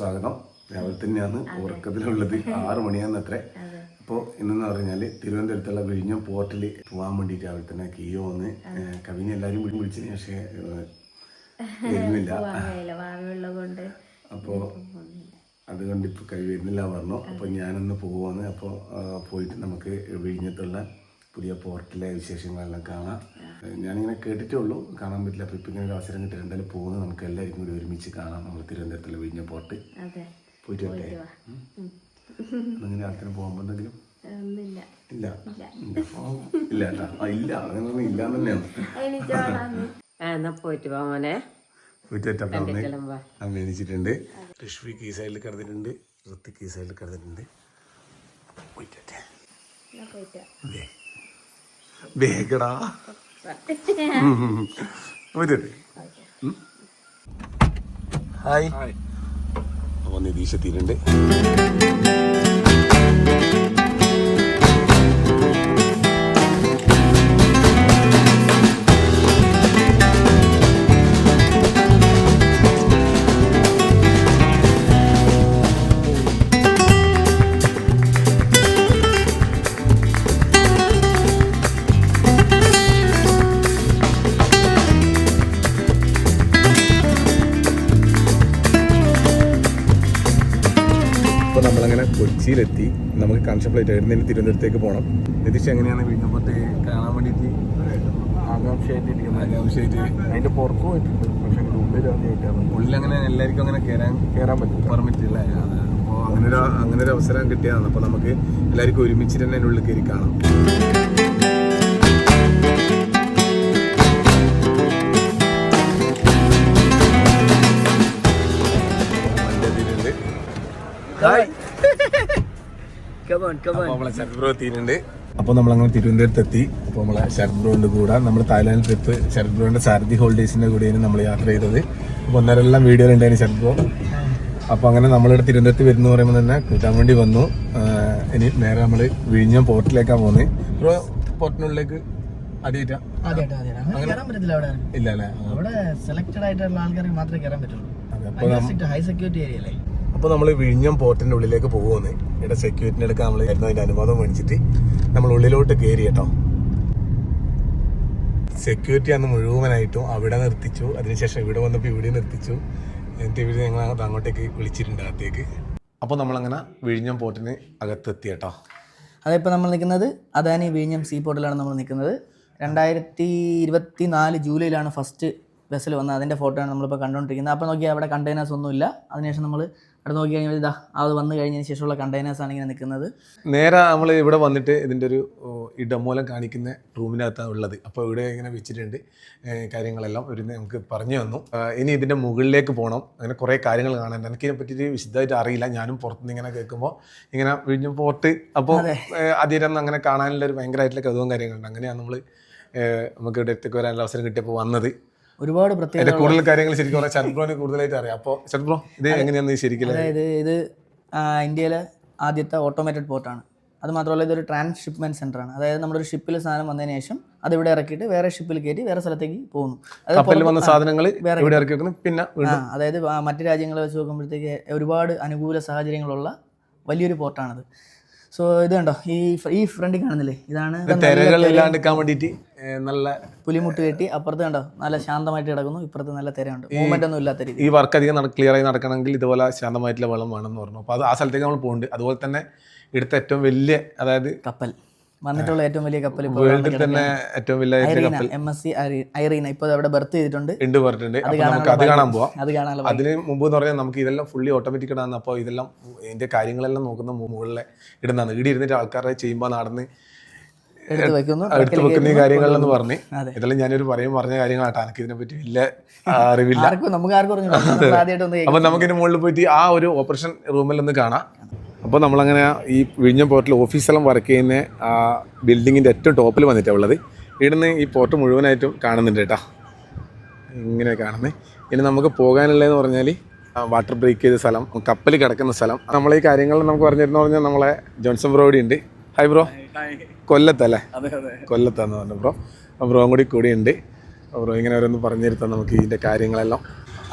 സ്വാഗതം. രാവിലെ തന്നെയാണ് ഉറക്കത്തിലുള്ളത്. ആറ് മണിയാന്ന് അത്രേ അപ്പോൾ ഇന്നെന്ന് പറഞ്ഞാൽ തിരുവനന്തപുരത്തുള്ള വിഴിഞ്ഞ പോർട്ടിൽ പോകാൻ വേണ്ടി രാവിലെ തന്നെ കിയോ വന്ന് കവിനെ എല്ലാവരും വിളി- വിളിച്ചു. പക്ഷേ വരുന്നില്ല. അപ്പോൾ അതുകൊണ്ട് ഇപ്പോൾ കൈ വരുന്നില്ല പറഞ്ഞു. അപ്പോൾ ഞാനൊന്ന് പോവാന്ന്. അപ്പോൾ പോയിട്ട് നമുക്ക് വിഴിഞ്ഞത്തുള്ള പുതിയ പോർട്ടിലെ വിശേഷങ്ങളെല്ലാം കാണാം. ഞാനിങ്ങനെ കേട്ടിട്ടുള്ളൂ കാണാൻ പറ്റില്ല. അപ്പൊ ഇപ്പം ഇങ്ങനെ ഒരു അവസരം കിട്ടി എന്തായാലും പോകുന്നത് നമുക്ക് എല്ലാവർക്കും കൂടി ഒരുമിച്ച് കാണാം. നമ്മൾ തിരുവനന്തപുരത്തിലെ വിഴിഞ്ഞ പോർട്ട്. അതെ. പോയിട്ട് വരട്ടെ? അങ്ങനെ ആൾക്കാരെ പോകുമ്പോൾ എന്തെങ്കിലും? ഇല്ല. ഇല്ല. ഇല്ല. ഇല്ല അങ്ങനെയൊന്നും ഇല്ല. തന്നെയാണ്. എന്നാ പോയിട്ട് പോവാ മോനെ. പോയിട്ട് വരട്ടെ അമ്മ. കിളമ്പാ അമ്മ എണീച്ചിട്ടുണ്ട്. ഋഷ്വിക്ക് ഈ സൈഡിൽ കിടന്നിട്ടുണ്ട്. ഋത്തിക്ക് ഈ സൈഡിൽ കിടന്നിട്ടുണ്ട്. പോയിട്ടേ അതെ. വേഗടാ. ഹായ് അപ്പോൾ നിതീഷ് എത്തിയിട്ടുണ്ട് നമ്മളങ്ങനെ കൊച്ചിയിലെത്തി. നമുക്ക് കൺസെപ്റ്റ് ആയിരുന്നു. ഇനി തിരുവനന്തപുരത്തേക്ക് പോകണം നിതീഷ് എങ്ങനെയാണ് വിഴിഞ്ഞപ്പത്തെ കാണാൻ വേണ്ടിയിട്ട് ആകാംക്ഷയായിട്ടിരിക്കുന്നത്? ആകാംക്ഷയായിട്ട്. അതിന്റെ പുറത്തു പോയിട്ടുണ്ട്. പക്ഷെ ഉള്ളിൽ ആദ്യമായിട്ടാണ് ഉള്ളിൽ അങ്ങനെ എല്ലാവർക്കും അങ്ങനെ കയറാൻ കയറാൻ പറ്റും പെർമിറ്റ് ഇല്ല അപ്പോൾ അങ്ങനെ ഒരു അങ്ങനെ ഒരു അവസരം കിട്ടിയതാണ്. അപ്പോൾ നമുക്ക് എല്ലാവർക്കും ഒരുമിച്ചിട്ട് തന്നെ അതിന്റെ ഉള്ളിൽ കയറി കാണാം. ഹായ് അപ്പോൾ നമ്മൾ അങ്ങനെ തിരുവനന്തപുരത്ത് എത്തി അപ്പോൾ നമ്മളെ ശരത് ബ്രോന്റെ കൂടെ. നമ്മൾ തായ്ലാൻഡ് ട്രിപ്പ് ശരത് ബ്രോന്റെ സാരഥി ഹോൾഡേഴ്സിന്റെ കൂടെയാണ് നമ്മൾ യാത്ര ചെയ്തത്. അപ്പോൾ ഒന്നരെല്ലാം വീഡിയോ ഉണ്ടായിരുന്നു ശരത് ബ്രോ അപ്പോൾ അങ്ങനെ നമ്മളിവിടെ തിരുവനന്തപുരത്ത് വരുന്ന പറയുമ്പോൾ തന്നെ കൂട്ടാൻ വേണ്ടി വന്നു. ഇനി നേരെ നമ്മൾ വിഴിഞ്ഞം പോർട്ടിലേക്കാണ് പോകുന്നത് ബ്രോ പോർട്ടിനുള്ളിലേക്ക് ആദ്യമായിട്ടാ ഇല്ല അല്ലേ? അവിടെ സെലക്ടഡ് ആയിട്ടുള്ള ആൾക്കാർക്ക് മാത്രമേ കയറാൻ പറ്റുള്ളൂ. ഹൈ സെക്യൂരിറ്റി ഏരിയ അല്ലേ? അപ്പോൾ നമ്മൾ വിഴിഞ്ഞം പോർട്ടിന്റെ ഉള്ളിലേക്ക് പോകുമെന്ന് ഇവിടെ സെക്യൂരിറ്റി എടുക്കാൻ നമ്മൾ അതിന്റെ അനുവാദം മേടിച്ചിട്ട് നമ്മൾ ഉള്ളിലോട്ട് കയറി കേട്ടോ. സെക്യൂരിറ്റി അന്ന് മുഴുവനായിട്ടും അവിടെ നിർത്തിച്ചു. അതിനുശേഷം ഇവിടെ വന്നപ്പോൾ ഇവിടെ നിർത്തിച്ചു. എന്നിട്ട് ഇവിടെ ഞങ്ങൾ അങ്ങോട്ടേക്ക് വിളിച്ചിട്ടുണ്ട് അകത്തേക്ക്. അപ്പോൾ നമ്മളങ്ങനെ വിഴിഞ്ഞം പോർട്ടിന് അകത്തെത്തി കേട്ടോ. അതിപ്പോൾ നമ്മൾ നിൽക്കുന്നത് അദാനി വിഴിഞ്ഞം സീ പോർട്ടിലാണ് നമ്മൾ നിൽക്കുന്നത്. രണ്ടായിരത്തി ഇരുപത്തി നാല് ജൂലൈയിലാണ് ഫസ്റ്റ് വെസൽ വന്നത്. അതിന്റെ ഫോട്ടോയാണ് നമ്മളിപ്പോൾ കണ്ടുകൊണ്ടിരിക്കുന്നത് അപ്പോൾ നോക്കിയാൽ അവിടെ കണ്ടെയ്നേഴ്സ് ഒന്നുമില്ല. അതിനുശേഷം നമ്മൾ അവിടെ നോക്കി കഴിഞ്ഞാൽ ഇതാ അത് വന്നു കഴിഞ്ഞതിന് ശേഷമുള്ള കണ്ടെയ്നേഴ്സാണ് ഇങ്ങനെ നിൽക്കുന്നത്. നേരെ നമ്മൾ ഇവിടെ വന്നിട്ട് ഇതിന്റെ ഒരു ഈ ഡെമോലം കാണിക്കുന്ന റൂമിനകത്താണ് ഉള്ളത്. അപ്പോൾ ഇവിടെ ഇങ്ങനെ വെച്ചിട്ടുണ്ട് കാര്യങ്ങളെല്ലാം ഒരു നമുക്ക് പറഞ്ഞു തന്നു. ഇനി ഇതിന്റെ മുകളിലേക്ക് പോകണം. അങ്ങനെ കുറേ കാര്യങ്ങൾ കാണാനുണ്ട്. എനിക്കിതിനെ പറ്റിയിട്ട് വിശദമായിട്ട് അറിയില്ല. ഞാനും പുറത്തുനിന്ന് ഇങ്ങനെ കേൾക്കുമ്പോൾ ഇങ്ങനെ വിഴിഞ്ഞ പോർട്ട് അപ്പോൾ അതിരം അങ്ങനെ കാണാനുള്ള ഒരു ഭയങ്കരമായിട്ടുള്ള കഥവും കാര്യങ്ങളുണ്ട്. അങ്ങനെയാണ് നമ്മൾ നമുക്ക് ഇവിടെ എത്തിക്കുവരാനുള്ള അവസരം കിട്ടിയപ്പോൾ വന്നത്. ഒരുപാട് പ്രത്യേകത കൂടുതൽ കാര്യങ്ങൾ ശരിക്കും പറഞ്ഞാൽ ചന്ദ്രോന് കൂടുതലായിട്ട് അറിയാം. അപ്പോൾ ചന്ദ്രോ ഇത് എങ്ങനെയാണ് ശരിക്കും അതായത് ഇത് ഇന്ത്യയിലെ ആദ്യത്തെ ഓട്ടോമേറ്റഡ് പോർട്ടാണ് അത് മാത്രമല്ല ഇതൊരു ട്രാൻസ്ഷിപ്മെന്റ് സെന്റർ ആണ്. അതായത് നമ്മുടെ ഒരു ഷിപ്പിൽ സാധനം വന്നതിന് ശേഷം അത് ഇവിടെ ഇറക്കിയിട്ട് വേറെ ഷിപ്പിൽ കയറ്റി വേറെ സ്ഥലത്തേക്ക് പോകുന്നു. കപ്പലിൽ വന്ന സാധനങ്ങൾ ഇവിടെ ഇറക്കി വെക്കുന്നു. പിന്നെ അതായത് മറ്റു രാജ്യങ്ങളെ വെച്ച് നോക്കുമ്പോഴത്തേക്ക് ഒരുപാട് അനുകൂല സാഹചര്യങ്ങളുള്ള വലിയൊരു പോർട്ടാണത് സോ ഇത് കണ്ടോ? ഈ ഈ ഫ്രണ്ടിൽ കാണുന്നില്ലേ? ഇതാണ് തിരകൾ വേണ്ടിട്ട് വേണ്ടിയിട്ട് നല്ല പുലിമുട്ട് കെട്ടി അപ്പുറത്ത് കണ്ടോ? നല്ല ശാന്തമായിട്ട് കിടക്കുന്നു. ഇപ്പുറത്ത് നല്ല തിരയുണ്ട്. മൂവ്മെന്റ് ഒന്നും ഇല്ലാത്ത രീതി ഈ വർക്ക് അധികം ക്ലിയർ ആയി നടക്കണമെങ്കിൽ ഇതുപോലെ ശാന്തമായിട്ടുള്ള വെള്ളം വേണമെന്ന് പറഞ്ഞു. അപ്പോൾ അത് ആ സ്ഥലത്തേക്ക് നമ്മൾ പോകുന്നുണ്ട് അതുപോലെ തന്നെ ഇവിടുത്തെ ഏറ്റവും വലിയ അതായത് കപ്പൽ. വന്നിട്ടുള്ള ഏറ്റവും വലിയ കപ്പൽ ഇപ്പോൾ വേൾഡിൽ തന്നെ ഏറ്റവും വലിയ arena M S C arena ഇപ്പോൾ അവിടെ ബർത്ത് ചെയ്തിട്ടുണ്ട്. ഉണ്ട് പറഞ്ഞിട്ടുണ്ട്. നമുക്ക് അത് കാണാൻ പോവാം. അത് അതിന് മുമ്പ് എന്ന് പറഞ്ഞാൽ നമുക്ക് ഇതെല്ലാം ഫുള്ളി ഓട്ടോമാറ്റിക് ആണ് അപ്പോൾ ഇതെല്ലാം ഇതിന്റെ കാര്യങ്ങളെല്ലാം നോക്കുന്ന മുകളിലെ ഇടുന്നതാണ്. ഇടി ഇരുന്നിട്ട് ആൾക്കാരെ ചെയ്യുമ്പോൾ നടന്ന് എടുത്ത് വെക്കുന്നു എടുത്ത് വെക്കുന്ന ഈ കാര്യങ്ങളിലെന്ന് പറഞ്ഞ്. ഇതെല്ലാം ഞാനൊരു പറയും പറഞ്ഞ കാര്യങ്ങളാട്ടോ എനിക്ക് ഇതിനെ പറ്റി വലിയ അറിവില്ല. നമുക്ക് ആർക്കും അപ്പൊ നമുക്കിന് മുകളിൽ പോയിട്ട് ആ ഒരു ഓപ്പറേഷൻ റൂമിൽ ഒന്ന് കാണാം. അപ്പോൾ നമ്മളങ്ങനെ ഈ വിഴിഞ്ഞം പോർട്ടിൽ ഓഫീസെല്ലാം വർക്ക് ചെയ്യുന്ന ആ ബിൽഡിങ്ങിന്റെ ഏറ്റവും ടോപ്പിൽ വന്നിട്ടാണ് ഉള്ളത്. ഇവിടുന്ന് ഈ പോർട്ട് മുഴുവനായിട്ടും കാണുന്നുണ്ട് കേട്ടോ ഇങ്ങനെ കാണുന്നത് ഇനി നമുക്ക് പോകാനുള്ളതെന്ന് പറഞ്ഞാൽ വാട്ടർ ബ്രേക്ക് ചെയ്ത സ്ഥലം കപ്പൽ കിടക്കുന്ന സ്ഥലം. നമ്മൾ ഈ കാര്യങ്ങൾ നമുക്ക് പറഞ്ഞിരുന്നു പറഞ്ഞാൽ നമ്മളെ ജോൺസൺ ബ്രോഡി ഉണ്ട്. ഹൈ ബ്രോ കൊല്ലത്തല്ലേ കൊല്ലത്താന്ന് പറഞ്ഞു ബ്രോ. ബ്രോയും കൂടി കൂടിയുണ്ട്. ബ്രോ ഇങ്ങനെ ഓരോന്ന് പറഞ്ഞിരുത്താം നമുക്ക് ഇതിന്റെ കാര്യങ്ങളെല്ലാം.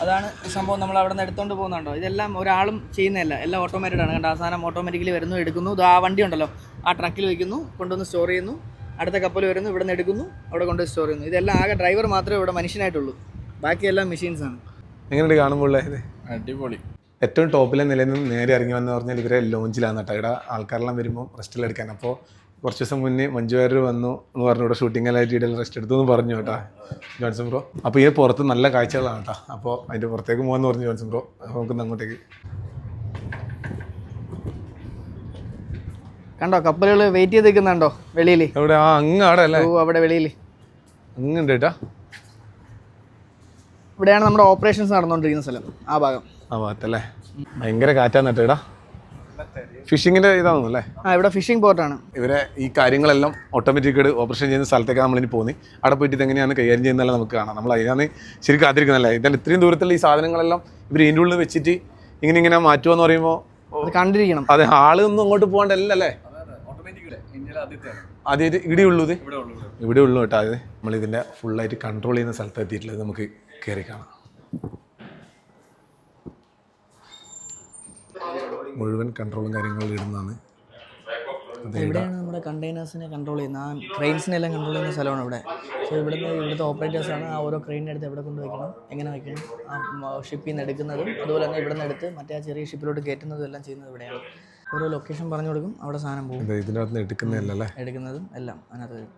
അതാണ് സംഭവം നമ്മൾ അവിടെ നിന്ന് എടുത്തോണ്ട് പോകുന്നുണ്ടോ? ഇതെല്ലാം ഒരാളും ചെയ്യുന്നതല്ല. എല്ലാം ഓട്ടോമാറ്റഡ് ആണ്. കണ്ട? അവസാനം ഓട്ടോമാറ്റിക്കലി വരുന്നു എടുക്കുന്നു. ഇത് ആ വണ്ടി ഉണ്ടല്ലോ. ആ ട്രക്കിൽ വയ്ക്കുന്നു കൊണ്ടുവന്ന് സ്റ്റോർ ചെയ്യുന്നു. അടുത്ത കപ്പൽ വരുന്നു ഇവിടെ നിന്ന് എടുക്കുന്നു അവിടെ കൊണ്ടുപോയി സ്റ്റോർ ചെയ്യുന്നു. ഇതെല്ലാം ആകെ ഡ്രൈവർ മാത്രമേ ഇവിടെ മനുഷ്യനായിട്ടുള്ളൂ. ബാക്കിയെല്ലാം മെഷീൻസ് ആണ്. എങ്ങനെയുണ്ട് കാണുമ്പോൾ ഇത്? അടിപൊളി. ഏറ്റവും ടോപ്പിലെ നിലയിൽ നിന്ന് നേരെ ഇറങ്ങി വന്നു പറഞ്ഞാൽ ഇവരെ ലോഞ്ചിലാണ് കേട്ടോ ഇവിടെ ആൾക്കാരെല്ലാം വരുമ്പോൾ റെസ്റ്റിലെടുക്കാൻ അപ്പോൾ കുറച്ച് ദിവസം മുന്നേ മഞ്ജു വാര്യർ വന്നു എന്ന് പറഞ്ഞു ഇവിടെ ഷൂട്ടിംഗ് എല്ലാം ആയിട്ട് റെസ്റ്റ് എടുത്തു എന്ന് പറഞ്ഞു കേട്ടോ. Johnson bro. അപ്പോൾ ഈ പുറത്ത് നല്ല കാഴ്ചകളാണ് കേട്ടോ. അപ്പോൾ അതിന്റെ പുറത്തേക്ക് പോകാമെന്ന് പറഞ്ഞു ജോൺസൺ ബ്രോ. അപ്പോൾ നമുക്ക് അങ്ങോട്ടേക്ക്. കണ്ടോ കപ്പലുകൾ വെയിറ്റ് ചെയ്ത് നിൽക്കുന്നുണ്ടോ വെളിയിൽ? എവിടെ? ആ അങ്ങ് അവിടെ അല്ലേ? ഓ അവിടെ വെളിയിൽ. അങ്ങുണ്ട് കേട്ടാ. ഇവിടെയാണ് നമ്മുടെ ഓപ്പറേഷൻസ് നടന്നുകൊണ്ടിരിക്കുന്ന സ്ഥലം ആ ഭാഗം. ആ ഭാഗത്തല്ലേ? ഭയങ്കര കാറ്റാന്ന് കേട്ടോ ഇടാ ഇതാണോ അല്ലേ? ആ ഇവിടെ ഫിഷിംഗ് പോർട്ടാണ് ഇവരെ ഈ കാര്യങ്ങളെല്ലാം ഓട്ടോമാറ്റിക്കായിട്ട് ഓപ്പറേഷൻ ചെയ്യുന്ന സ്ഥലത്തേക്ക് നമ്മളിനി പോന്നി അവിടെ പോയിട്ട് ഇതെങ്ങനെയാണ് കൈകാര്യം ചെയ്യുന്നതെല്ലാം നമുക്ക് കാണാം. നമ്മൾ അതിനാണ് ശരിക്കും കാത്തിരിക്കുന്നല്ലേ ഇതിന്റെ ഇത്രയും ദൂരത്തുള്ള ഈ സാധനങ്ങളെല്ലാം ഇവർ ഇതിന്റെ ഉള്ളിൽ വെച്ചിട്ട് ഇങ്ങനെ ഇങ്ങനെ മാറ്റുമെന്ന് പറയുമ്പോൾ കണ്ടിരിക്കണം. അതെ ആളൊന്നും അങ്ങോട്ട് പോകണ്ടല്ലേ ആദ്യമായിട്ട് ഇവിടെ ഉള്ളൂ ഇത്? ഇവിടെ ഉള്ളൂ കേട്ടോ. അത് നമ്മൾ ഇതിന്റെ ഫുള്ളായിട്ട് കൺട്രോൾ ചെയ്യുന്ന സ്ഥലത്ത് എത്തിയിട്ടുള്ളത് നമുക്ക് കയറി കാണാം. മുഴുവൻ കൺട്രോളും കാര്യങ്ങളും ഇടുന്നതാണ്. ഇവിടെയാണ് നമ്മുടെ കണ്ടെയ്നേഴ്സിനെ കൺട്രോൾ ചെയ്യുന്നത്? ആ ട്രെയിൻസിനെല്ലാം കൺട്രോൾ ചെയ്യുന്ന സ്ഥലമാണ് ഇവിടെ. സോ ഇവിടുത്തെ ഇവിടുത്തെ ഓപ്പറേറ്റേഴ്സാണ് ആണ് ആ ഓരോ ക്രെയിനിന്റെ അടുത്ത് എവിടെ കൊണ്ട് വയ്ക്കണം എങ്ങനെ വയ്ക്കണം? ആ ഷിപ്പിൽ നിന്ന് എടുക്കുന്നതും അതുപോലെ തന്നെ ഇവിടെ നിന്ന് എടുത്ത് മറ്റേ ആ ചെറിയ ഷിപ്പിലോട്ട് കയറ്റുന്നതും എല്ലാം ചെയ്യുന്നത് ഇവിടെയാണ്. ഓരോ ലൊക്കേഷൻ പറഞ്ഞു കൊടുക്കും അവിടെ സാധനം പോകും. ഇതിനകത്ത് എടുക്കുന്നതല്ലേ? എടുക്കുന്നതും എല്ലാം അതിനകത്ത് വരും.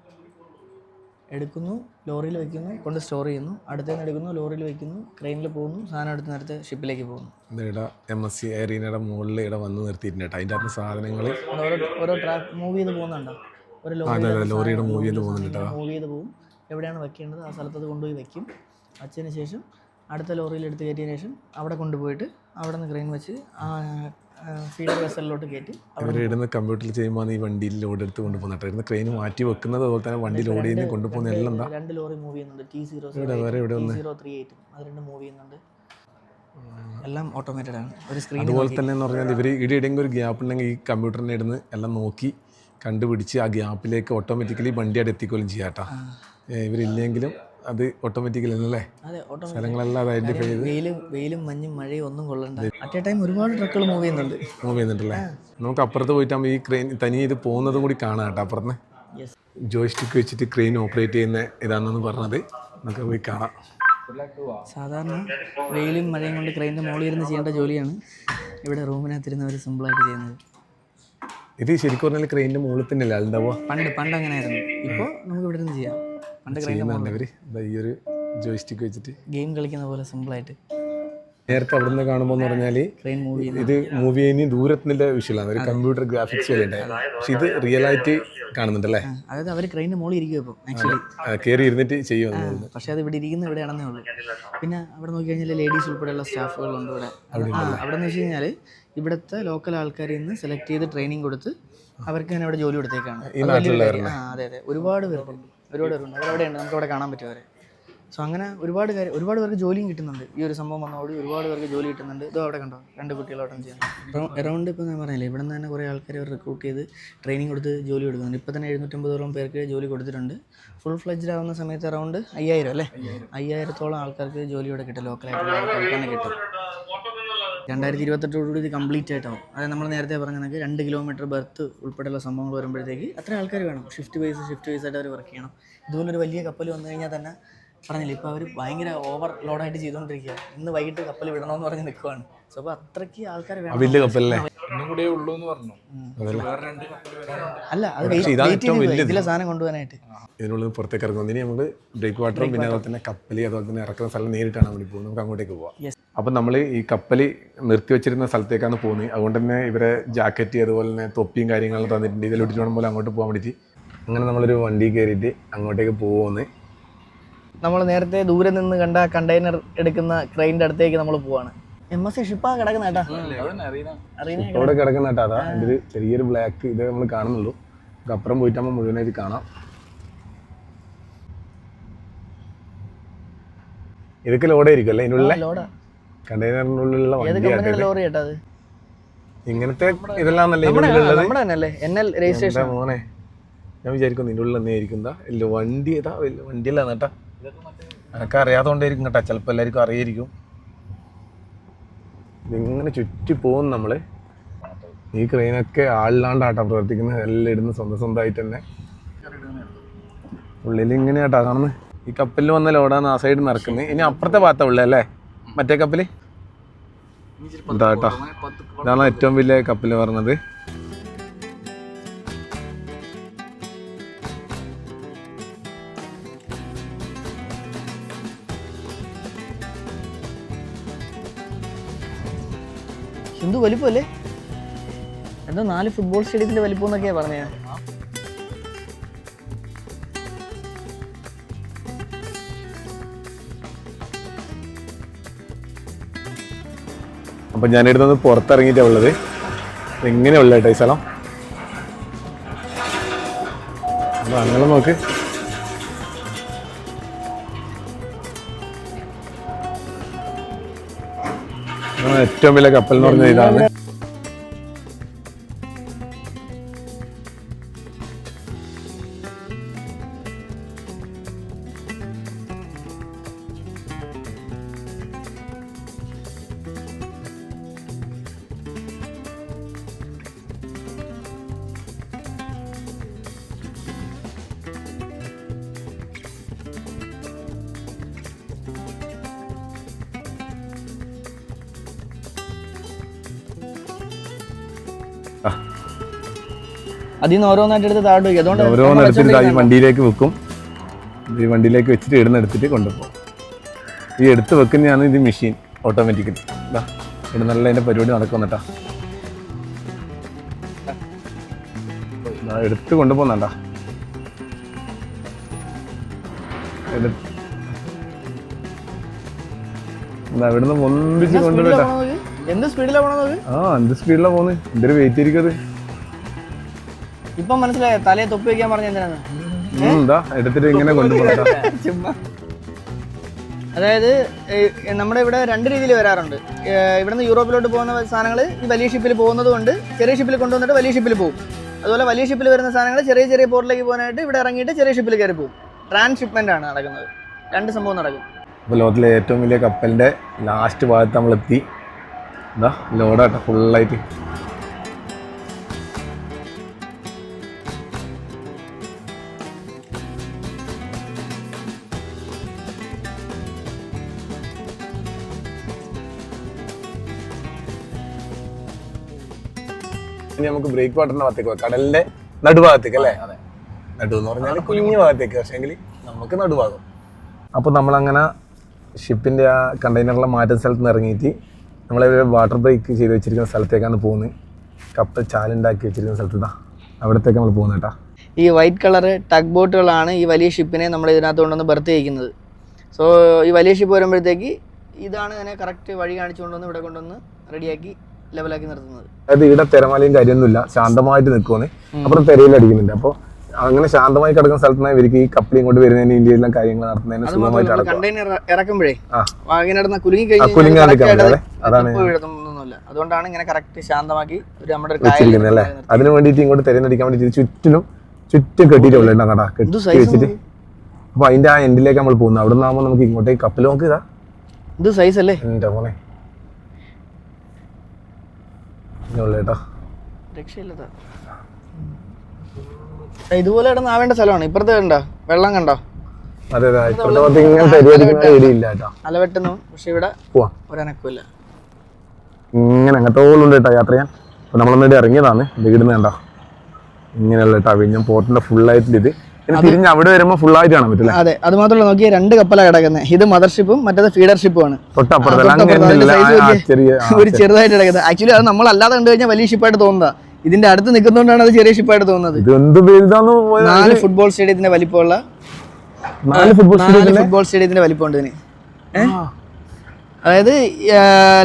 എടുക്കുന്നു ലോറിയിൽ വെക്കുന്നു കൊണ്ട് സ്റ്റോർ ചെയ്യുന്നു. അടുത്തേന്ന് എടുക്കുന്നു ലോറിയിൽ വെക്കുന്നു ക്രെയിനിൽ പോകുന്നു സാധനം എടുത്ത് നേരത്തെ ഷിപ്പിലേക്ക് പോകുന്നു. ഇവിടെ എം എസ് സി എറീനയുടെ മുകളിൽ ഇവിടെ വന്ന് നിർത്തിയിട്ടുണ്ട് അതിന്റെ അകത്ത് സാധനങ്ങൾ ഓരോ ട്രാക്ക് മൂവ് ചെയ്ത് പോകുന്നുണ്ടോ? ഒരു ലോറിയുടെ മൂവ് ചെയ്ത് പോകുന്നുണ്ട് മൂവ് ചെയ്ത് പോകും. എവിടെയാണ് വെക്കേണ്ടത്? ആ സ്ഥലത്ത് കൊണ്ടുപോയി വെക്കും. വച്ചതിന് ശേഷം അടുത്ത ലോറിയിൽ എടുത്ത് കയറ്റിയതിന് ശേഷം അവിടെ കൊണ്ടുപോയിട്ട് അവിടെ നിന്ന് ക്രെയിൻ വെച്ച് ഫീഡർ വെസലിലോട്ട് കയറ്റി അവർ ഇടുന്ന കമ്പ്യൂട്ടറിൽ ചെയ്യുമ്പോൾ ഈ വണ്ടിയിൽ ലോഡ് എടുത്ത് കൊണ്ടുപോകുന്ന കേട്ടോ. ഇടുന്ന ക്രെയിൻ മാറ്റി വെക്കുന്നത് അതുപോലെ തന്നെ വണ്ടി ലോഡ് ചെയ്യുന്ന കൊണ്ടുപോകുന്ന എല്ലാം എന്താ രണ്ട് ലോറി മൂവ് ചെയ്യുന്നുണ്ട്. ടി സീറോ ഇവിടെ വേറെ ഇവിടെ ടി സീറോ ത്രീ എയ്റ്റും അത് രണ്ട് മൂവ് ചെയ്യുന്നുണ്ട്. എല്ലാം ഓട്ടോമേറ്റഡ് ആണ്. ഒരു സ്ക്രീൻ അതുപോലെ തന്നെ എന്ന് പറഞ്ഞാൽ ഇവർ ഇവിടെ എവിടെയെങ്കിലും ഒരു ഗ്യാപ്പ് ഉണ്ടെങ്കിൽ ഈ കമ്പ്യൂട്ടറിനെ ഇടുന്ന് എല്ലാം നോക്കി കണ്ടുപിടിച്ച് ആ ഗ്യാപ്പിലേക്ക് ഓട്ടോമാറ്റിക്കലി വണ്ടി അവിടെ എത്തിക്കുകയും ചെയ്യാം കേട്ടോ. ഇവരില്ലെങ്കിലും അത് ഓട്ടോമാറ്റിക്കലി അല്ലേ? സ്ഥലങ്ങളെല്ലാം അത് ഐഡന്റിഫൈ ചെയ്ത്. വെയിലും വെയിലും മഞ്ഞും മഴയും ഒന്നും കൊള്ളണ്ട. അറ്റ് എ ടൈം ഒരുപാട് ട്രക്കുകൾ മൂവ് ചെയ്യുന്നുണ്ട്. മൂവ് ചെയ്യുന്നുണ്ടല്ലേ? നമുക്ക് അപ്പുറത്ത് പോയിട്ടാകുമ്പോൾ ഈ ക്രെയിൻ തനിയെ ഇത് പോകുന്നതും കൂടി കാണാം കേട്ടോ അപ്പുറത്ത്. ജോയിസ്റ്റിക്ക് വെച്ചിട്ട് ക്രെയിൻ ഓപ്പറേറ്റ് ചെയ്യുന്ന ഇതാണെന്ന് പറഞ്ഞത്. നമുക്ക് പോയി കാണാം. സാധാരണ വെയിലും മഴയും കൊണ്ട് ക്രെയിന്റെ മുകളിൽ ഇരുന്ന് ചെയ്യേണ്ട ജോലിയാണ് ഇവിടെ റൂമിനകത്തിരുന്നവർ സിമ്പിളായിട്ട് ചെയ്യുന്നത്. ഇത് ശരിക്കും പറഞ്ഞാൽ ക്രെയിന്റെ മുകളിൽ തന്നെയല്ലേ ഉണ്ടാവുക പണ്ട് പണ്ട് അങ്ങനെ ആയിരുന്നു ഇപ്പോൾ നമുക്ക് ഇവിടെ നിന്ന് ചെയ്യാം. പണ്ട് ക്രെയിൻ ചെയ്യുന്നുണ്ട് ഇവർ ഈ ഒരു ജോയ്സ്റ്റിക്ക് വെച്ചിട്ട്. ഗെയിം കളിക്കുന്ന പോലെ സിമ്പിളായിട്ട്. നേരത്തെ അവിടെ നിന്ന് കാണുമ്പോൾ എന്ന് പറഞ്ഞാൽ ഇത് മൂവി കഴിഞ്ഞ് ദൂരത്തിന്റെ വിഷയമാണ്. ഒരു കമ്പ്യൂട്ടർ ഗ്രാഫിക്സ് പോലെ ഉണ്ടായിരുന്നു പക്ഷെ ഇത് റിയൽ ആയിട്ട് കാണുന്നുണ്ടല്ലേ? അതായത് അവർ ക്രെയിനിന് മുകളിൽ ഇരിക്കും ഇപ്പം ആക്ച്വലി കയറി ഇരുന്നിട്ട് ചെയ്യുമെന്ന് പക്ഷേ അത് ഇവിടെ ഇരിക്കുന്ന ഇവിടെയാണെന്നേ ഉള്ളൂ. പിന്നെ അവിടെ നോക്കി കഴിഞ്ഞാൽ ലേഡീസ് ഉൾപ്പെടെയുള്ള സ്റ്റാഫുകളുണ്ട് ഇവിടെ. അവിടെ എന്ന് വെച്ച് കഴിഞ്ഞാൽ ഇവിടുത്തെ ലോക്കൽ ആൾക്കാരിൽ നിന്ന് സെലക്ട് ചെയ്ത് ട്രെയിനിങ് കൊടുത്ത് അവർക്ക് തന്നെ അവിടെ ജോലി കൊടുത്തേക്കാണ്. അതെ അതെ. ഒരുപാട് പേരുണ്ട്. ഒരുപാട് പേരുണ്ട്. അവരവിടെയുണ്ട് നമുക്ക് അവിടെ കാണാൻ പറ്റും അവരെ. സോ അങ്ങനെ ഒരുപാട് കാര്യം ഒരുപാട് പേർക്ക് ജോലിയും കിട്ടുന്നുണ്ട്. ഈ ഒരു സംഭവം വന്നോട് ഒരുപാട് പേർക്ക് ജോലി കിട്ടുന്നുണ്ട്. ഇതോ അവിടെ കണ്ടോ? രണ്ട് കുട്ടികളോട്ടം ചെയ്യാം അപ്പം എറൗണ്ട് ഇപ്പോൾ ഞാൻ പറഞ്ഞില്ലേ ഇവിടെ നിന്ന് തന്നെ കുറേ ആൾക്കാർ റിക്രൂട്ട് ചെയ്ത് ട്രെയിനിങ് കൊടുത്ത് ജോലി കൊടുക്കുന്നുണ്ട്. ഇപ്പോൾ തന്നെ എഴുന്നൂറ്റമ്പതോളം പേർക്ക് ജോലി കൊടുത്തിട്ടുണ്ട്. ഫുൾ ഫ്ലെജ്ഡ് ആവുന്ന സമയത്ത് അറൗണ്ട് അയ്യായിരം അല്ലേ? അയ്യായിരത്തോളം ആൾക്കാർക്ക് ജോലി ഇവിടെ കിട്ടും. ലോക്കലായിട്ടുള്ള ആൾക്കാർക്ക് തന്നെ കിട്ടും. രണ്ടായിരത്തി ഇരുപത്തെട്ടോടുകൂടി ഇത് കംപ്ലീറ്റ് ആയിട്ടാവും. അതായത് നമ്മൾ നേരത്തെ പറഞ്ഞ കണക്ക് രണ്ട് കിലോമീറ്റർ ബർത്ത് ഉൾപ്പെടെയുള്ള സംഭവങ്ങൾ വരുമ്പോഴത്തേക്ക് അത്ര ആൾക്കാർ വേണം. ഷിഫ്റ്റ് വൈസ് ഷിഫ്റ്റ് വൈസ് ആയിട്ട് അവർ വർക്ക് ചെയ്യണം. ഇതുപോലൊരു വലിയ കപ്പൽ വന്നു കഴിഞ്ഞാൽ തന്നെ പറഞ്ഞില്ല ഇപ്പോൾ അവർ ഭയങ്കര ഓവർ ലോഡായിട്ട് ചെയ്തുകൊണ്ടിരിക്കുക ഇന്ന് വൈകിട്ട് കപ്പൽ വിടണമെന്ന് പറഞ്ഞ് നിൽക്കുവാണ് സോ അപ്പോൾ അത്രയ്ക്ക് ആൾക്കാർ വലിയ കപ്പലല്ലേ? ഒന്നും കൂടെ ഉള്ളൂ എന്ന് പറഞ്ഞു വേറെ രണ്ട് കപ്പൽ വരാനുണ്ട് അല്ല അത്. ഇതിലെ സാധനം കൊണ്ടുപോകാനായിട്ട്. ഇതിനുള്ളിൽ പുറത്തേക്ക് ഇറങ്ങുന്നത് ഇനി നമ്മൾ ബ്രേക്ക് വാട്ടറും പിന്നെ അതുപോലെ തന്നെ കപ്പൽ അതുപോലെ തന്നെ ഇറക്കുന്ന സ്ഥലം നേരിട്ടാണ് നമ്മൾ പോകുന്നത്. നമുക്ക് അങ്ങോട്ടേക്ക് പോവാം. അപ്പം നമ്മൾ ഈ കപ്പൽ നിർത്തി വെച്ചിരുന്ന സ്ഥലത്തേക്കാണ് പോകുന്നത്. അതുകൊണ്ട് തന്നെ ഇവരെ ജാക്കറ്റ് അതുപോലെ തന്നെ തൊപ്പിയും കാര്യങ്ങളും തന്നിട്ടുണ്ട്. ഇതിലിട്ടിട്ട് വേണം പോലെ അങ്ങോട്ട് പോകാൻ വേണ്ടിയിട്ട്. അങ്ങനെ നമ്മളൊരു വണ്ടി കയറിയിട്ട് അങ്ങോട്ടേക്ക് പോകുമെന്ന് നമ്മൾ നേരത്തെ ദൂരെ നിന്ന് കണ്ട കണ്ടെയ്നർ എടുക്കുന്ന ക്രെയിന്റെ അടുത്തേക്ക് നമ്മൾ പോവാണ്. എം എസ് സി ഷിപ്പാ കിടക്കുന്ന കിടക്കുന്നേട്ടാ അതന്നെ അറിയാം അറിയുന്ന ഇപ്പോൾ ഇവിടെ കിടക്കുന്ന കേട്ടോ. അതാ ഇതിൽ ഒരു ചെറിയൊരു ബ്ലാക്ക് ഇത് നമ്മൾ കാണുന്നുള്ളൂ. നമുക്ക് അപ്പുറം പോയിട്ടാകുമ്പോൾ മുഴുവനായിട്ട് കാണാം. ഇതൊക്കെ ലോഡായിരിക്കും അല്ലേ? ഇതിനുള്ള കണ്ടെയ്നറിനുള്ള അത്? ഇങ്ങനത്തെ ഇതെല്ലാം നല്ല രജിസ്ട്രേഷൻ മോനെ? ഞാൻ വിചാരിക്കുന്നു ഇതിനുള്ള ഉള്ളിൽ തന്നെ ആയിരിക്കും. എന്താ? വണ്ടി ഏതാ വണ്ടിയല്ല കേട്ടാ. എനക്ക് അറിയാത്തോണ്ടായിരിക്കും കേട്ടാ ചിലപ്പോൾ എല്ലാവർക്കും അറിയായിരിക്കും. ഇങ്ങനെ ചുറ്റി പോകും നമ്മൾ. ഈ ക്രെയിനൊക്കെ ആളില്ലാണ്ടാട്ടാ പ്രവർത്തിക്കുന്നത്. എല്ലാം ഇടുന്ന സ്വന്തം സ്വന്തമായിട്ട് തന്നെ. ഉള്ളിൽ ഇങ്ങനെയാട്ടാ കാണുന്നത്. ഈ കപ്പലിൽ വന്ന ലോഡാണ് ആ സൈഡിൽ നടക്കുന്നത്. ഇനി അപ്പുറത്തെ ഭാഗത്താ ഉള്ളത് അല്ലേ? മറ്റേ കപ്പൽ? ഇതാട്ടാ. ഇതാണ് ഏറ്റവും വലിയ കപ്പൽ പറഞ്ഞത്. ഹിന്ദു വലിപ്പമല്ലേ? എന്തോ നാല് ഫുട്ബോൾ സ്റ്റേഡിയത്തിന്റെ വലിപ്പം എന്നൊക്കെയാ പറഞ്ഞത് അപ്പൊ ഞാൻ ഇടുന്നത് പുറത്തിറങ്ങിയിട്ടാ ഉള്ളത്. എങ്ങനെയുള്ള ഈ സ്ഥലം? അപ്പൊ അങ്ങനെ നോക്ക്. ഏറ്റവും വലിയ കപ്പൽ എന്ന് പറഞ്ഞ ഇതാണ്. അതിൽ നിന്ന് ഓരോന്നായിട്ട് എടുത്ത് താഴോട്ട് വയ്ക്കും. അതുകൊണ്ട് ഓരോന്ന് എടുത്തിട്ട് ഈ വണ്ടിയിലേക്ക് വെക്കും. ഈ വണ്ടിയിലേക്ക് വെച്ചിട്ട് ഇടുന്ന എടുത്തിട്ട് കൊണ്ടുപോകും. ഈ എടുത്ത് വെക്കുന്നതാണ് ഇത് മെഷീൻ ഓട്ടോമാറ്റിക്കലി ഇതാ ഇവിടെ നല്ല അതിന്റെ പരിപാടി നടക്കുന്നുട്ടാ ദാ എടുത്ത് കൊണ്ടുപോകുന്നുണ്ടാ ഇവിടുന്ന് പൊന്തിച്ച് കൊണ്ടുപോയിട്ടാ എന്ത് സ്പീഡിലാണ് പോണത് ആ എന്ത് സ്പീഡിലാ പോകുന്നത് എന്തൊരു വെയിറ്റ് ഇരിക്കത് ഇപ്പൊ മനസ്സിലായ? തലയെ തൊപ്പി വെക്കാൻ പറഞ്ഞ എന്തിനാണ്? എന്താ എടുത്തിട്ട് ഇങ്ങനെ ചുമ്മാ. അതായത് നമ്മുടെ ഇവിടെ രണ്ട് രീതിയിൽ വരാറുണ്ട്. ഇവിടുന്ന് യൂറോപ്പിലോട്ട് പോകുന്ന സാധനങ്ങൾ ഈ വലിയ ഷിപ്പിൽ പോകുന്നത് കൊണ്ട് ചെറിയ ഷിപ്പിൽ കൊണ്ടുവന്നിട്ട് വലിയ ഷിപ്പിൽ പോകും അതുപോലെ വലിയ ഷിപ്പിൽ വരുന്ന സാധനങ്ങൾ ചെറിയ ചെറിയ പോർട്ടിലേക്ക് പോകാനായിട്ട് ഇവിടെ ഇറങ്ങിയിട്ട് ചെറിയ ഷിപ്പിൽ കയറി പോകും ട്രാൻസ്ഷിപ്മെന്റ് ആണ് നടക്കുന്നത്. രണ്ട് സംഭവം നടക്കും. അപ്പോൾ ലോകത്തിലെ ഏറ്റവും വലിയ കപ്പലിന്റെ ലാസ്റ്റ് ഭാഗത്ത് നമ്മളെത്തി. എന്താ ലോഡാട്ടോ ഫുള്ളായിട്ട് ഇനി നമുക്ക് ബ്രേക്ക് വാട്ടറിന്റെ ഭാഗത്തേക്ക് പോകാം കടലിന്റെ നടുഭാഗത്തേക്ക് അല്ലേ? നടു എന്ന് പറഞ്ഞാൽ കുഞ്ഞു ഭാഗത്തേക്ക് പക്ഷേങ്കിൽ നമുക്ക് നടുഭാഗം. അപ്പോൾ നമ്മളങ്ങനെ ഷിപ്പിന്റെ ആ കണ്ടെയ്നറിലെ മാറ്റുന്ന സ്ഥലത്ത് നിന്ന് ഇറങ്ങിയിട്ട് നമ്മളെ വാട്ടർ ബ്രേക്ക് ചെയ്ത് വെച്ചിരിക്കുന്ന സ്ഥലത്തേക്കാണ് പോകുന്നത് കപ്പൽ ചാലുണ്ടാക്കി വെച്ചിരിക്കുന്ന സ്ഥലത്ത് അവിടത്തേക്ക് നമ്മൾ പോകുന്നത് കേട്ടോ. ഈ വൈറ്റ് കളർ ടഗ് ബോട്ടുകളാണ് ഈ വലിയ ഷിപ്പിനെ നമ്മൾ ഇതിനകത്ത് കൊണ്ടുവന്ന് ബർത്ത് ചെയ്യിക്കുന്നത്. സോ ഈ വലിയ ഷിപ്പ് വരുമ്പോഴത്തേക്ക് ഇതാണ് ഇതിനെ കറക്റ്റ് വഴി കാണിച്ചു കൊണ്ടുവന്ന് ഇവിടെ കൊണ്ടുവന്ന് റെഡിയാക്കി ലെവലാക്കി നിർത്തുന്നത്. അതായത് ഇവിടെ തിരമാലയും കാര്യമൊന്നുമില്ല ശാന്തമായിട്ട് നിൽക്കുവാണ് അപ്പുറം തിരയിലടിക്കുന്നുണ്ട്. അപ്പോൾ അങ്ങനെ ശാന്തമായി കിടക്കുന്ന സ്ഥലത്താണ് ഇവർക്ക് ഈ കപ്പിളിയും കൊണ്ട് വരുന്നതിന് ഇന്ത്യയിലെല്ലാം കാര്യങ്ങൾ നടത്തുന്നതിന് സുഖമായിട്ട് കണ്ടെയ്നർ ഇറക്കുമ്പോഴേ ആ. ഇങ്ങനെ നടന്ന കുലുങ്ങി ആയിട്ട് അതാണ് അതുകൊണ്ടാണ് ഇങ്ങനെ കറക്റ്റ് ശാന്തമാക്കി നമ്മുടെ വെച്ചിരിക്കുന്നത് അല്ലേ? അതിന് വേണ്ടിയിട്ട് ഇങ്ങോട്ട് തിരഞ്ഞെടുക്കാൻ വേണ്ടി ചുറ്റിലും ചുറ്റും കെട്ടിയിട്ടുള്ള കേട്ടോ കെട്ടി വെച്ചിട്ട് അപ്പൊ അതിന്റെ ആ എൻഡിലേക്ക് നമ്മൾ പോകുന്നത് അവിടെ നിന്നാകുമ്പോൾ നമുക്ക് ഇങ്ങോട്ടേക്ക് കപ്പൽ നോക്ക് ഇതാ. ഇത് സൈസ് അല്ലേ? മോനെ. രക്ഷയില്ലതാ. ഇതുപോലെ കിടന്ന് ആവേണ്ട സ്ഥലമാണ്. ഇപ്പുറത്ത് കണ്ടോ? വെള്ളം കണ്ടോ? അതെ അതെ അലവെട്ടുന്നു പക്ഷെ ഇവിടെ പോവാം. ഒരനക്കമില്ല ഇങ്ങനെ അങ്ങോട്ടോളം ഉണ്ട് കേട്ടോ യാത്ര ചെയ്യാൻ. അപ്പൊ നമ്മളൊന്നിട്ട് ഇറങ്ങിയതാണ്. വീടുന്ന് കണ്ടോ? ഇങ്ങനെയുള്ള കേട്ടോ വിഞ്ഞം പോർട്ടിന്റെ ഫുൾ ആയിട്ട് ഇത് തിരിഞ്ഞ് അവിടെ വരുമ്പോൾ ഫുൾ ആയിട്ട് കാണാൻ പറ്റില്ല? അതെ അത് മാത്രമല്ല നോക്കിയ രണ്ട് കപ്പലാണ് കിടക്കുന്നത് ഇത് മദർഷിപ്പും മറ്റേത് ഫീഡർഷിപ്പും ആണ് ഒരു ചെറുതായിട്ട് കിടക്കുന്നത് ആക്ച്വലി അത് നമ്മൾ അല്ലാതെ കണ്ടു കഴിഞ്ഞാൽ വലിയ ഷിപ്പായിട്ട് തോന്നുന്നത്. ഇതിന്റെ അടുത്ത് നിൽക്കുന്നോണ്ടാണ് അത് ചെറിയ ഷിപ്പായിട്ട് തോന്നുന്നത്. നാല് ഫുട്ബോൾ സ്റ്റേഡിയത്തിന്റെ വലിപ്പമുള്ള നാല് ഫുട്ബോൾ ഫുട്ബോൾ സ്റ്റേഡിയത്തിന്റെ വലിപ്പമുണ്ട് ഇതിന്? അതായത്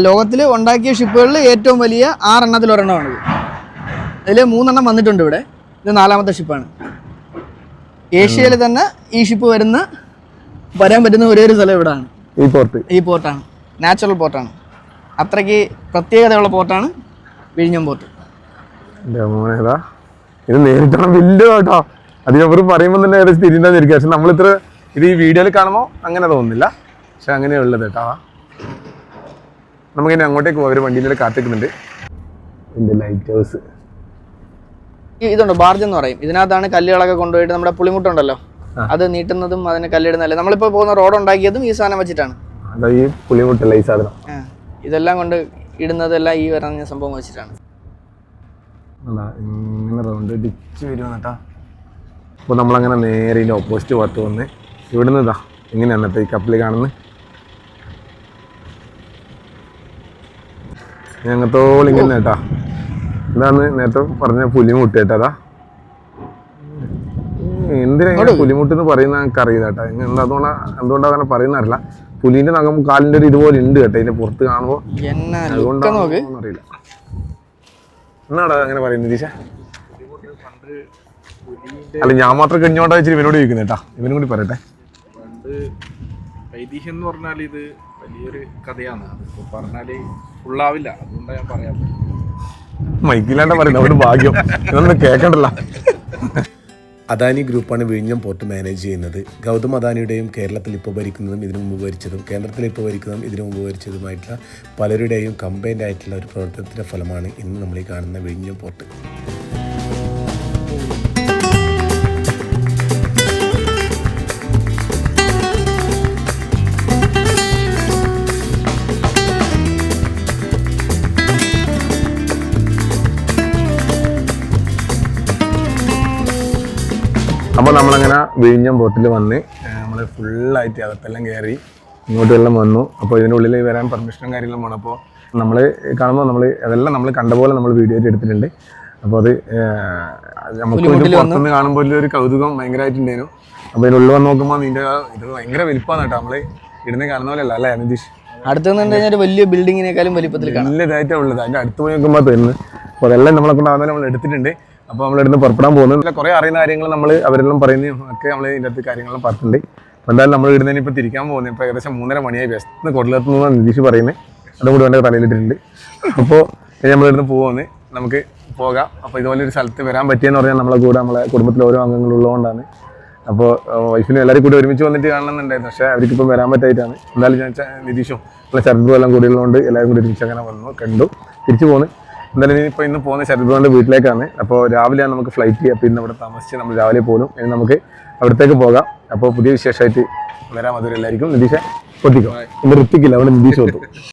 ലോകത്തിൽ ഉണ്ടാക്കിയ ഷിപ്പുകളിൽ ഏറ്റവും വലിയ ആറെണ്ണത്തിൽ ഒരെണ്ണമാണ് അതിൽ മൂന്നെണ്ണം വന്നിട്ടുണ്ട് ഇവിടെ. ഇത് നാലാമത്തെ ഷിപ്പാണ് ഏഷ്യയിൽ തന്നെ ഈ ഷിപ്പ് വരുന്ന വരാൻ പറ്റുന്ന ഒരേ ഒരു സ്ഥലം ഇവിടെയാണ് ഈ പോർട്ട് ഈ പോർട്ടാണ് നാച്ചുറൽ പോർട്ടാണ് അത്രയ്ക്ക് പ്രത്യേകതയുള്ള പോർട്ടാണ് വിഴിഞ്ഞം പോർട്ട് എന്റെ മോനെ ഇതാ നേരിട്ടാണ് വലിയ കേട്ടോ. അതിനപ്പുറ പറയുമ്പോൾ തന്നെ ഏകദേശം തിരിഞ്ഞാന്നിരിക്കും പക്ഷെ നമ്മളിത്ര ഇത് ഈ വീഡിയോയിൽ കാണുമ്പോൾ അങ്ങനെ തോന്നുന്നില്ല. പക്ഷെ അങ്ങനെയുള്ളത് കേട്ടോ. നമുക്കിനി അങ്ങോട്ടേക്ക് പോകാം. ഒരു വണ്ടിയിലൂടെ കാത്തിക്കുന്നുണ്ട്. എന്റെ ലൈറ്റ് ഹൗസ് ഈ ഇതുണ്ട് ബാർജ് എന്ന് പറയും. ഇതിനകത്താണ് കല്ലുകളൊക്കെ കൊണ്ടുപോയിട്ട് നമ്മുടെ പുളിമുട്ടുണ്ടല്ലോ അത് നീട്ടുന്നതും അതിന് കല്ലിടുന്നതല്ലേ. നമ്മളിപ്പോ പോകുന്ന റോഡ് ഉണ്ടാക്കിയതും ഈ സാധനം വെച്ചിട്ടാണ്. ഈ പുളിമുട്ടല്ല ഈ സാധനം. ഇതെല്ലാം കൊണ്ട് ഇടുന്നതെല്ലാം ഈ പറഞ്ഞ സംഭവം വെച്ചിട്ടാണ്. അല്ല ഇങ്ങനെ റൗണ്ട് ഡിച്ച് വരും എന്നിട്ടാ അപ്പോൾ നമ്മളങ്ങനെ നേരെ ഇതിന്റെ ഓപ്പോസിറ്റ് ഭാഗത്ത് വന്ന് ഇവിടുന്ന് ഇതാ ഇങ്ങനെയാണ് എന്നിട്ട് ഈ കപ്പിൽ കാണുന്നത് ഞങ്ങത്തോളം ഇങ്ങനെ കേട്ടാ. ഇതാണ് നേരത്തെ പറഞ്ഞ പുലിമുട്ട് കേട്ടതാ എന്തിനാ പുലിമുട്ട് എന്ന് പറയുന്ന എനിക്ക് അറിയില്ല കേട്ടോ. എന്താ അതുകൊണ്ടാ എന്തുകൊണ്ടാ അങ്ങനെ പറയുന്ന അറിയില്ല. പുലിന്റെ നഖം കാലിന്റെ ഒരു ഇതുപോലെ ഉണ്ട് കേട്ടോ ഇതിന്റെ പുറത്ത് കാണുമ്പോ. അതുകൊണ്ടാണോ അറിയില്ല. എന്നാടാ അങ്ങനെ പറയുന്നത് നിതീഷ? അല്ല ഞാൻ മാത്രം കഴിഞ്ഞോണ്ടാ വെച്ചിട്ട് ഇവനോട് ചോദിക്കുന്നത് കേട്ടാ ഇവനും കൂടി പറയട്ടെ. ഐതിഹ്യം എന്ന് പറഞ്ഞാൽ ഇത് വലിയൊരു കഥയാണ്. അതിപ്പോ പറഞ്ഞാൽ ഫുള്ളാവില്ല അതുകൊണ്ടാണ് ഞാൻ പറയാം മൈക്കിലാണ്ട പറയുന്നത് അവരുടെ ഭാഗ്യം. ഇതൊന്നും കേക്കണ്ടല്ല. അദാനി ഗ്രൂപ്പാണ് വിഴിഞ്ഞം പോർട്ട് മാനേജ് ചെയ്യുന്നത്. ഗൗതം അദാനിയുടെയും കേരളത്തിൽ ഇപ്പോൾ ഭരിക്കുന്നതും ഇതിനു മുമ്പ് ഭരിച്ചതും കേന്ദ്രത്തിൽ ഇപ്പോൾ ഭരിക്കുന്നതും ഇതിനു മുമ്പ് ഭരിച്ചതുമായിട്ടുള്ള പലരുടെയും കമ്പൈൻഡ് ആയിട്ടുള്ള ഒരു പ്രവർത്തനത്തിന്റെ ഫലമാണ് ഇന്ന് നമ്മൾ ഈ കാണുന്ന വിഴിഞ്ഞം പോർട്ട്. അപ്പോൾ നമ്മളങ്ങനെ വിഴിഞ്ഞം ബോട്ടിൽ വന്ന് നമ്മൾ ഫുള്ളായിട്ട് അകത്തെല്ലാം കയറി ഇങ്ങോട്ടെല്ലാം വന്നു. അപ്പോൾ ഇതിനുള്ളിൽ വരാൻ പെർമിഷനും കാര്യങ്ങളും വേണം. അപ്പോൾ നമ്മൾ കാണുമ്പോൾ നമ്മൾ അതെല്ലാം നമ്മൾ കണ്ട പോലെ നമ്മൾ വീഡിയോ എടുത്തിട്ടുണ്ട്. അപ്പോൾ അത് നമുക്ക് പുറത്തുനിന്ന് കാണുമ്പോൾ ഒരു കൗതുകം ഭയങ്കരമായിട്ടുണ്ടായിരുന്നു അപ്പോൾ ഇതിനുള്ളിൽ വന്ന് നോക്കുമ്പോൾ നിന്റെ ഇത് ഭയങ്കര വലിപ്പമാണ് കേട്ടോ. നമ്മൾ ഇടുന്ന കാണുന്ന പോലെ അല്ല അല്ലേ നിതീഷ്? അടുത്ത് വലിയ ബിൽഡിങ്ങിനേക്കാളും വലിപ്പത്തിൽ ഇതായിട്ടാണ് ഉള്ളത് അതിന്റെ അടുത്ത് പോയി നോക്കുമ്പോൾ തരുന്നത് അപ്പോൾ അതെല്ലാം നമ്മളെ കൊണ്ട് നമ്മൾ എടുത്തിട്ടുണ്ട്. അപ്പോൾ നമ്മൾ ഇവിടുന്ന് പുറപ്പെടാൻ പോകുന്നു. കുറേ അറിയുന്ന കാര്യങ്ങൾ നമ്മൾ അവരെല്ലാം പറയുന്നതും ഒക്കെ നമ്മൾ ഇതിന്റെ അടുത്ത് കാര്യങ്ങളെല്ലാം പറഞ്ഞിട്ടുണ്ട്. അപ്പോൾ എന്തായാലും നമ്മൾ ഇടുന്നതിന് ഇപ്പോൾ തിരിക്കാൻ പോകുന്നത് ഇപ്പോൾ ഏകദേശം മൂന്നര മണിയായി. വ്യസ്തം കൊടുത്തു നിന്നാണ് നിതീഷ് പറയുന്നത്. അതും കൂടി വേണ്ട തലയിലിട്ടിട്ടുണ്ട്. അപ്പോൾ നമ്മൾ ഇവിടുന്ന് പോകുന്നത് നമുക്ക് പോകാം. അപ്പോൾ ഇതുപോലെ ഒരു സ്ഥലത്ത് വരാൻ പറ്റിയെന്ന് പറഞ്ഞാൽ നമ്മളെ കൂടെ നമ്മളെ കുടുംബത്തിലെ ഓരോ അംഗങ്ങളുള്ളതുകൊണ്ടാണ്. അപ്പോൾ വൈഫിനും എല്ലാവരും കൂടി ഒരുമിച്ച് വന്നിട്ട് കാണണമെന്നുണ്ടായിരുന്നു. പക്ഷേ അവർക്കിപ്പം വരാൻ പറ്റായിട്ടാണ്. എന്തായാലും ഞാൻ നിതീഷും നമ്മളെ ശരത് എല്ലാം കൂടി ഉള്ളതുകൊണ്ട് എല്ലാവരും കൂടി അങ്ങനെ വന്നു കണ്ടു. തിരിച്ചു പോന്ന് എന്തായാലും ഇനിയിപ്പോൾ ഇന്ന് പോകുന്ന ശരദ്ബുവിന്റെ വീട്ടിലേക്കാണ്. അപ്പോൾ രാവിലെയാണ് നമുക്ക് ഫ്ലൈറ്റ് അപ്പോൾ ഇന്ന് ഇവിടെ താമസിച്ച് നമ്മൾ രാവിലെ പോലും ഇനി നമുക്ക് അവിടത്തേക്ക് പോകാം. അപ്പോൾ പുതിയ വിശേഷമായിട്ട് വരാം. അതുവരെ എല്ലാവർക്കും നിതീഷ് പൊട്ടിക്കും? ഇന്ന് ഋത്തിക്കില്ല അവിടെ നിതീഷ് ഒത്തു